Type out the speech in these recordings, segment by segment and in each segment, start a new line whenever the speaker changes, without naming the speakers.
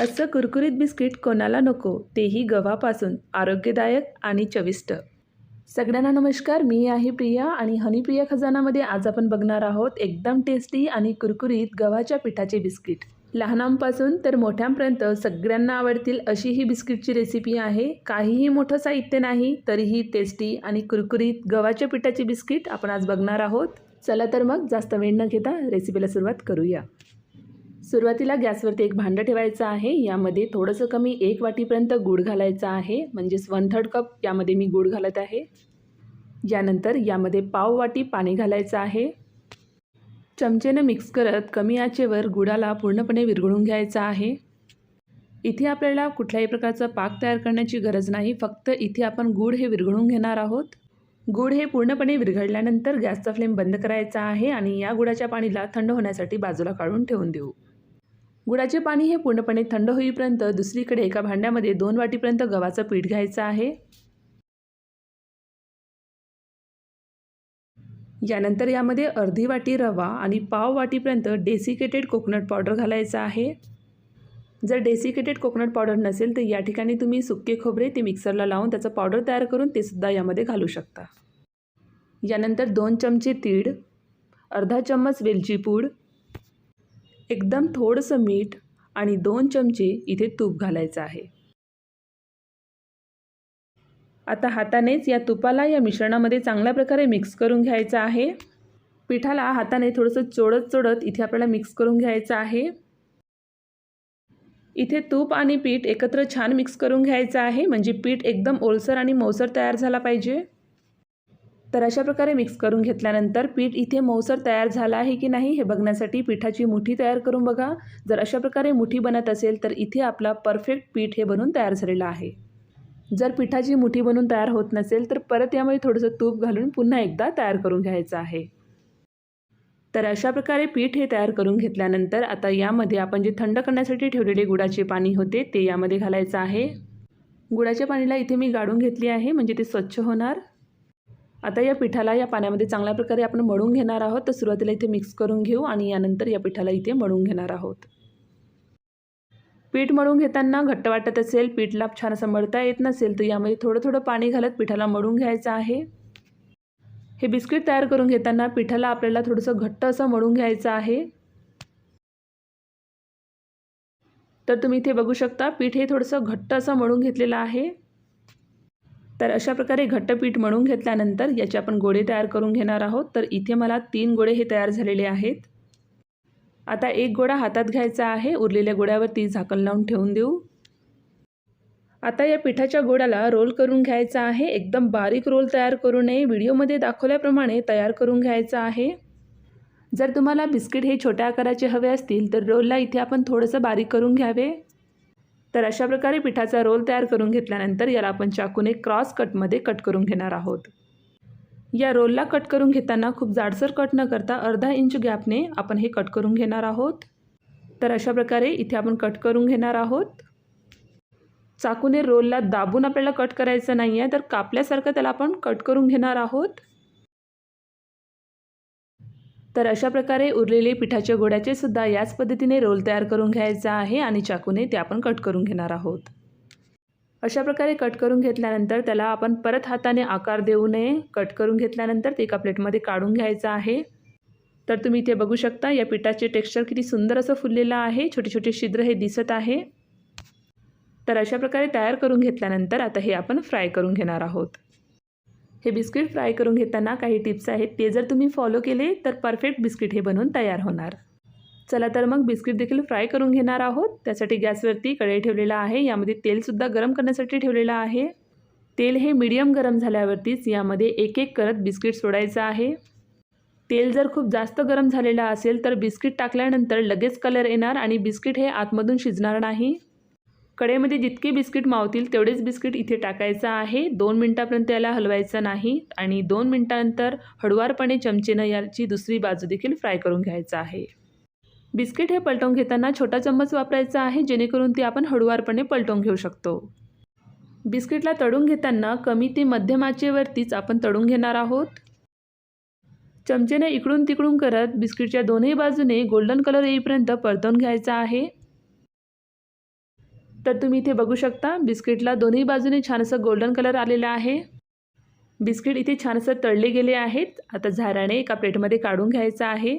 असं कुरकुरीत बिस्किट कोणाला नको तेही गव्हापासून आरोग्यदायक आणि चविष्ट. सगळ्यांना नमस्कार मी आहे प्रिया आणि हनीप्रिया खजानामध्ये आज आपण बघणार आहोत एकदम टेस्टी आणि कुरकुरीत गव्हाच्या पिठाचे बिस्किट. लहानांपासून तर मोठ्यांपर्यंत सगळ्यांना आवडतील अशी ही बिस्किटची रेसिपी आहे. काहीही मोठं साहित्य नाही तरीही टेस्टी आणि कुरकुरीत गव्हाच्या पिठाची बिस्किट आपण आज बघणार आहोत. चला तर मग जास्त वेळ न घेता रेसिपीला सुरुवात करूया. सुरुवातीला गॅसवरती एक भांडं ठेवायचं आहे. यामध्ये थोडंसं कमी एक वाटीपर्यंत गूळ घालायचं आहे. म्हणजेच वन थर्ड कप यामध्ये मी गूळ घालत आहे. यानंतर यामध्ये पाव वाटी पाणी घालायचं आहे. चमचेनं मिक्स करत कमी आचेवर गुडाला पूर्णपणे विरघळून घ्यायचा आहे. इथे आपल्याला कुठल्याही प्रकारचा पाक तयार करण्याची गरज नाही. फक्त इथे आपण गूळ हे विरघळून घेणार आहोत. गूळ हे पूर्णपणे विरघळल्यानंतर गॅसचा फ्लेम बंद करायचा आहे आणि या गुळाच्या पाणीला थंड होण्यासाठी बाजूला काढून ठेवून देऊ. गुळाचे पाणी हे पूर्णपणे थंड होईपर्यंत दुसरीकडे एका भांड्यामध्ये दोन वाटीपर्यंत गव्हाचं पीठ घ्यायचं आहे. यानंतर यामध्ये अर्धी वाटी रवा आणि पाव वाटीपर्यंत डेसिकेटेड कोकोनट पावडर घालायचं आहे. जर डेसिकेटेड कोकोनट पावडर नसेल तर या ठिकाणी तुम्ही सुके खोबरे ते मिक्सरला लावून त्याचं पावडर तयार करून ते सुद्धा यामध्ये घालू शकता. यानंतर दोन चमचे तीळ अर्धा चम्मच वेलची पूड एकदम थोडंसं मीठ आणि दोन चमचे इथे तूप घालायचं आहे. आता हातानेच या तुपाला या मिश्रणामध्ये चांगल्या प्रकारे मिक्स करून घ्यायचं आहे. पिठाला हाताने थोडंसं चोडत चोडत इथे आपल्याला मिक्स करून घ्यायचं आहे. इथे तूप आणि पीठ एकत्र छान मिक्स करून घ्यायचं आहे. म्हणजे पीठ एकदम ओलसर आणि मौसर तयार झाला पाहिजे. तर अशा प्रकारे मिक्स करून घेतल्यानंतर पीठ इथे मऊसर तयार झाला आहे की नाही हे बघण्यासाठी पिठाची मुठी तयार करून बघा. जर अशा प्रकारे मुठी बनत असेल तर इथे आपला परफेक्ट पीठ हे बनून तयार झालेलं आहे. जर पिठाची मुठी बनून तयार होत नसेल तर परत यामध्ये थोडंसं तूप घालून पुन्हा एकदा तयार करून घ्यायचं आहे. तर अशा प्रकारे पीठ हे तयार करून घेतल्यानंतर आता यामध्ये आपण जे थंड करण्यासाठी ठेवलेले गुडाचे पाणी होते ते यामध्ये घालायचं आहे. गुळाच्या पाणीला इथे मी गाडून घेतली आहे म्हणजे ते स्वच्छ होणार. आता या पिठाला या पाण्यामध्ये चांगल्या प्रकारे आपण मळून घेणार आहोत. तर सुरुवातीला इथे मिक्स करून घेऊ आणि यानंतर या पिठाला इथे मळून घेणार आहोत. पीठ मळून घेताना घट्ट वाटत असेल पीठला छान असं मळता येत नसेल तर यामध्ये थोडं थोडं पाणी घालत पिठाला मळून घ्यायचं आहे. हे बिस्किट तयार करून घेताना पिठाला आपल्याला थोडंसं घट्ट असं मळून घ्यायचं आहे. तर तुम्ही इथे बघू शकता पीठ हे थोडंसं घट्ट असं मळून घेतलेलं आहे. तर अशा प्रकारे घट्टपीठ म्हणून मळून घेतल्यानंतर याचे आपण गोळे तयार करून घेणार आहोत. तर इथे मला तीन गोळे हे तयार झालेले आहेत. आता एक गोळा हातात घ्यायचा आहे. उरलेल्या गोळ्यावरती झाकण लावून ठेवून देऊ. आता या पिठाच्या गोळ्याला रोल करून घ्यायचा आहे. एकदम बारीक रोल तयार करू नये. व्हिडिओमध्ये दाखवल्याप्रमाणे तयार करून घ्यायचा आहे. जर तुम्हाला बिस्किट हे छोट्या आकाराचे हवे असतील तर रोलला इथे आपण थोडंसं बारीक करून घ्यावे. तर अशा प्रकारे पिठाचा रोल तयार करून घेतल्यानंतर याला आपण चाकूने क्रॉस कटमध्ये कट करून घेणार आहोत. या रोलला कट करून घेताना खूप जाडसर कट न करता अर्धा इंच गॅपने आपण हे कट करून घेणार आहोत. तर अशा प्रकारे इथे आपण कट करून घेणार आहोत. चाकूने रोलला दाबून आपल्याला कट करायचं नाही आहे तर कापल्यासारखं त्याला आपण कट करून घेणार आहोत. तर अशा प्रकारे उरलेले पिठाच्या गोड्याचे सुद्धा याच पद्धतीने रोल तयार करून घ्यायचा आहे आणि चाकूने ते आपण कट करून घेणार आहोत. अशा प्रकारे कट करून घेतल्यानंतर त्याला आपण परत हाताने आकार देऊ नये. कट करून घेतल्यानंतर ते एका प्लेटमध्ये काढून घ्यायचं आहे. तर तुम्ही इथे बघू शकता या पिठाचे टेक्स्चर किती सुंदर असं फुललेलं आहे. छोटे छोटे छिद्र हे दिसत आहे. तर अशा प्रकारे तयार करून घेतल्यानंतर आता हे आपण फ्राय करून घेणार आहोत. हे बिस्किट फ्राय करून घेताना काही टिप्स आहेत. ते जर तुम्ही फॉलो केले तर परफेक्ट बिस्किट हे बनवून तयार होणार. चला तर मग बिस्किट देखील फ्राय करून घेणार आहोत. त्यासाठी गॅसवरती कढई ठेवलेला आहे. यामध्ये तेलसुद्धा गरम करण्यासाठी ठेवलेलं आहे. तेल हे मीडियम गरम झाल्यावरतीच यामध्ये एक एक करत बिस्किट सोडायचं आहे. तेल जर खूप जास्त गरम झालेलं असेल तर बिस्किट टाकल्यानंतर लगेच कलर येणार आणि बिस्किट हे आतमधून शिजणार नाही. कडेमध्ये जितके बिस्किट मावतील तेवढेच बिस्किट इथे टाकायचं आहे. दोन मिनटापर्यंत याला हलवायचं नाही आणि दोन मिनटानंतर हळुवारपणे चमचेनं याची दुसरी बाजू देखील फ्राय करून घ्यायचं आहे. बिस्किट हे पलटवून घेताना छोटा चम्मच वापरायचा आहे जेणेकरून ते आपण हळुवारपणे पलटवून घेऊ शकतो. बिस्किटला तळून घेताना कमी ते मध्यम आचेवरतीच आपण तळून घेणार आहोत. चमचेने इकडून तिकडून करत बिस्किटच्या दोन्ही बाजूने गोल्डन कलर येईपर्यंत परतवून घ्यायचा आहे. तर तुम्ही इथे बघू शकता बिस्किटला दोन्ही बाजूने छान असं गोल्डन कलर आलेला आहे. बिस्किट इथे छानसं तळले गेले आहेत. आता झाऱ्याने एका प्लेटमध्ये काढून घ्यायचं आहे.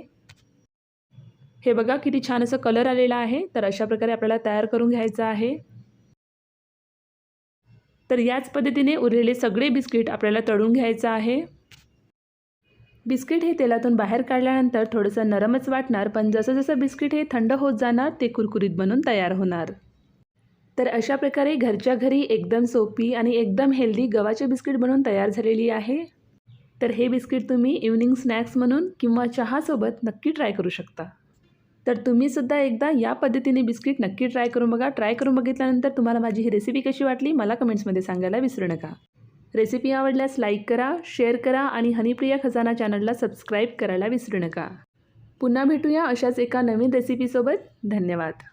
हे बघा किती छान असं कलर आलेला आहे. तर अशा प्रकारे आपल्याला तयार करून घ्यायचं आहे. तर याच पद्धतीने उरलेले सगळे बिस्किट आपल्याला तळून घ्यायचं आहे. बिस्किट हे तेलातून बाहेर काढल्यानंतर थोडंसं नरमच वाटणार पण जसं जसं बिस्किट हे थंड होत जाणार ते कुरकुरीत बनून तयार होणार. तर अशा प्रकारे घरच्या घरी एकदम सोपी आणि एकदम हेल्दी गव्हाचे बिस्किट बनवून तयार झालेली आहे. तर हे बिस्किट तुम्ही इव्हनिंग स्नॅक्स म्हणून किंवा चहासोबत नक्की ट्राय करू शकता. तर तुम्हीसुद्धा एकदा या पद्धतीने बिस्किट नक्की ट्राय करून बघा. ट्राय करून बघितल्यानंतर तुम्हाला माझी ही रेसिपी कशी वाटली मला कमेंट्समध्ये सांगायला विसरू नका. रेसिपी आवडल्यास लाईक करा शेअर करा आणि हनीप्रिया खजाना चॅनलला सबस्क्राईब करायला विसरू नका. पुन्हा भेटूया अशाच एका नवीन रेसिपीसोबत धन्यवाद.